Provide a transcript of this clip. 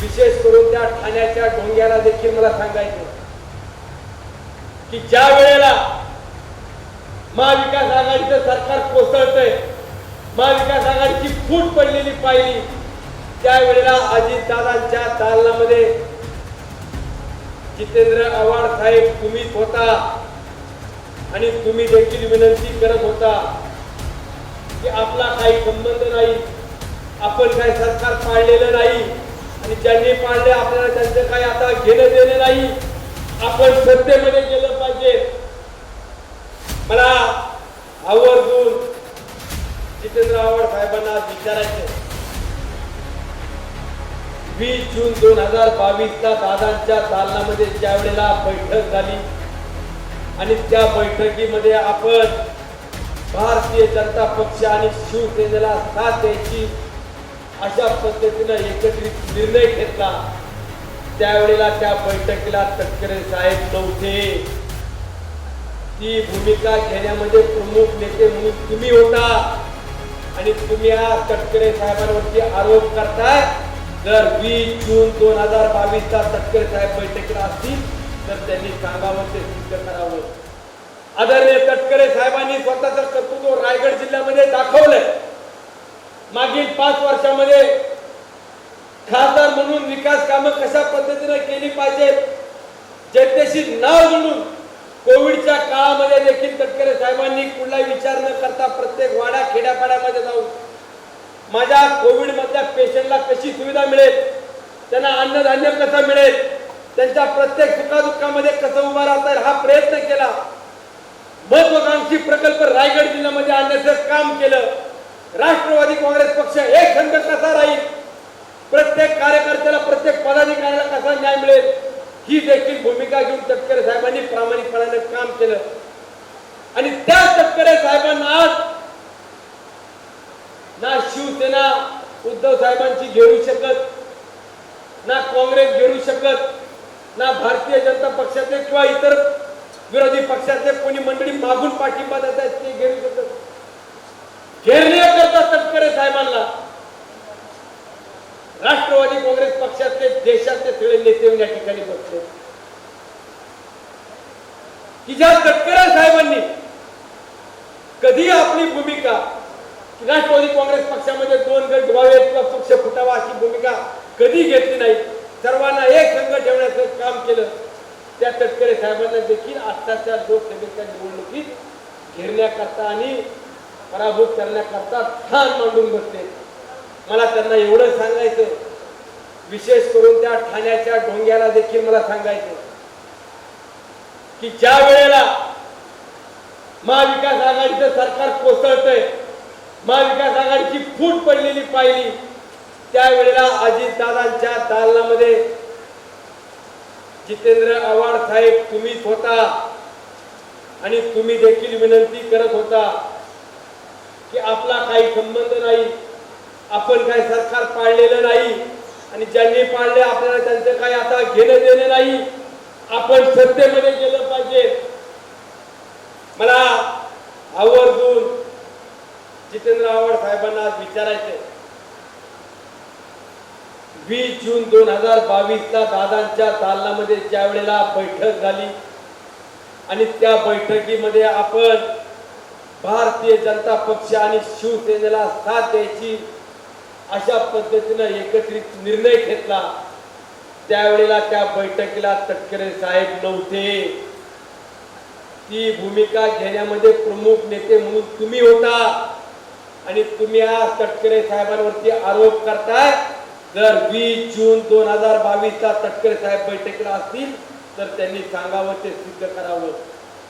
विशेष करून त्या ठाण्याच्या डोंग्याला देखील मला सांगायचं की ज्या वेळेला महाविकास आघाडीचं सरकार कोसळतंय महाविकास आघाडीची फूट पडलेली पाहिली त्यावेळेला अजितदादांच्या दालनामध्ये जितेंद्र आव्हाड साहेब तुम्हीच होता आणि तुम्ही देखील विनंती करत होता की आपला काही संबंध नाही आपण काही सरकार पाळलेलं नाही ज्यांनी पाळले आपल्याला त्यांचं काही आता घेणं देणं नाही. आपण सत्तेमध्ये गेलं पाहिजे. मला आवर्जून जितेंद्र आव्हाड साहेबांना विचारायचे विचारायचं वीस जून दोन हजार बावीसला दादांच्या दालनामध्ये ज्या वेळेला बैठक झाली आणि त्या बैठकीमध्ये आपण भारतीय जनता पक्ष आणि शिवसेनेला साथ द्यायची अशा पद्धतीनं एकत्रित निर्णय घेतला. त्यावेळेला त्या बैठकीला तटकरे साहेब नव्हते. ती भूमिका घेण्यामध्ये प्रमुख नेते म्हणून तुम्ही होता. आणि तुम्ही आज तटकरे साहेबांवरती आरोप करताय. जर वीस जून दोन हजार बावीसला तटकरे साहेब बैठकीला असतील तर त्यांनी सांगावं ते सिद्ध करावं. आदरणीय तटकरे साहेबांनी स्वतःचं कर्तृत्व रायगड जिल्ह्यामध्ये दाखवलंय. मागील पाच वर्षामध्ये खासदार म्हणून विकास कामं कशा पद्धतीने केली पाहिजेत जनतेशी नाव म्हणून कोविडच्या काळामध्ये देखील तटकरे साहेबांनी कुठलाही विचार न करता प्रत्येक वाड्या खेड्यापाड्यामध्ये जाऊन माझ्या कोविड मधल्या पेशंटला कशी सुविधा मिळेल त्यांना अन्नधान्य कसं मिळेल त्यांच्या प्रत्येक सुखादुःखामध्ये कसं उभा राहता येईल हा प्रयत्न केला. महत्वाकांक्षी प्रकल्प रायगड जिल्ह्यामध्ये आणण्याचं काम केलं. राष्ट्रवादी काँग्रेस पक्ष एक संघ कसा राहील? प्रत्येक कार्यकर्त्याला प्रत्येक पदाधिकाऱ्याला कसा न्याय मिळेल? ही देखील भूमिका घेऊन तटकरे साहेबांनी प्रामाणिकपणाने काम केलं. आणि त्या तटकरे साहेबांना आज ना शिवसेना उद्धव साहेबांची घेरू शकत ना काँग्रेस घेरू शकत ना भारतीय जनता पक्षाचे किंवा इतर विरोधी पक्षाचे कोणी मंडळी मागून पाठिंबा देत आहेत ते घेऊ शकत. घेरण्याकरता तटकरे साहेबांना राष्ट्रवादी काँग्रेस पक्षाचे देशाचे सगळे नेते या ठिकाणी बसले. की ज्या तटकरे साहेबांनी कधी आपली भूमिका राष्ट्रवादी काँग्रेस पक्षामध्ये दोन गट व्हावे किंवा पक्ष फुटावा अशी भूमिका कधी घेतली नाही सर्वांना एक संघ ठेवण्याचं काम केलं त्या तटकरे साहेबांना देखील आत्ताच्या लोकसभेच्या निवडणुकीत घेरण्याकरता आणि पराभूत करण्याकरता ठाण मांडून बसते मला त्यांना एवढं सांगायचं विशेष करून त्या ठाण्याच्या डोंग्याला देखील मला सांगायचं की ज्या वेळेला महाविकास आघाडीचं सरकार कोसळतंय महाविकास आघाडीची फूट पडलेली पाहिली त्यावेळेला अजितदादांच्या दालनामध्ये जितेंद्र आव्हाड साहेब तुम्हीच होता आणि तुम्ही देखील विनंती करत होता की आपला काही संबंध नाही आपण काही सरकार पाळलेलं नाही आणि ज्यांनी पाळले आपल्याला त्यांचं काही आता घेणं देणं नाही. आपण सत्तेमध्ये गेलं पाहिजे. मला आवर्जून जितेंद्र आव्हाड साहेबांना आज विचारायचंय. वीस जून दोन हजार बावीसला दादांच्या दालनामध्ये ज्या वेळेला बैठक झाली आणि त्या बैठकीमध्ये आपण भारतीय जनता पक्ष आणि शिवसेनेला साथ द्यायची अशा पद्धतीनं एकत्रित निर्णय घेतला. त्यावेळेला त्या बैठकीला तटकरे साहेब नव्हते. ती भूमिका घेण्यामध्ये प्रमुख नेते म्हणून तुम्ही होता. आणि तुम्ही आज तटकरे साहेबांवरती आरोप करताय. जर वीस जून दोन हजार बावीसला तटकरे साहेब बैठकीला असतील तर त्यांनी सांगावं ते सिद्ध करावं.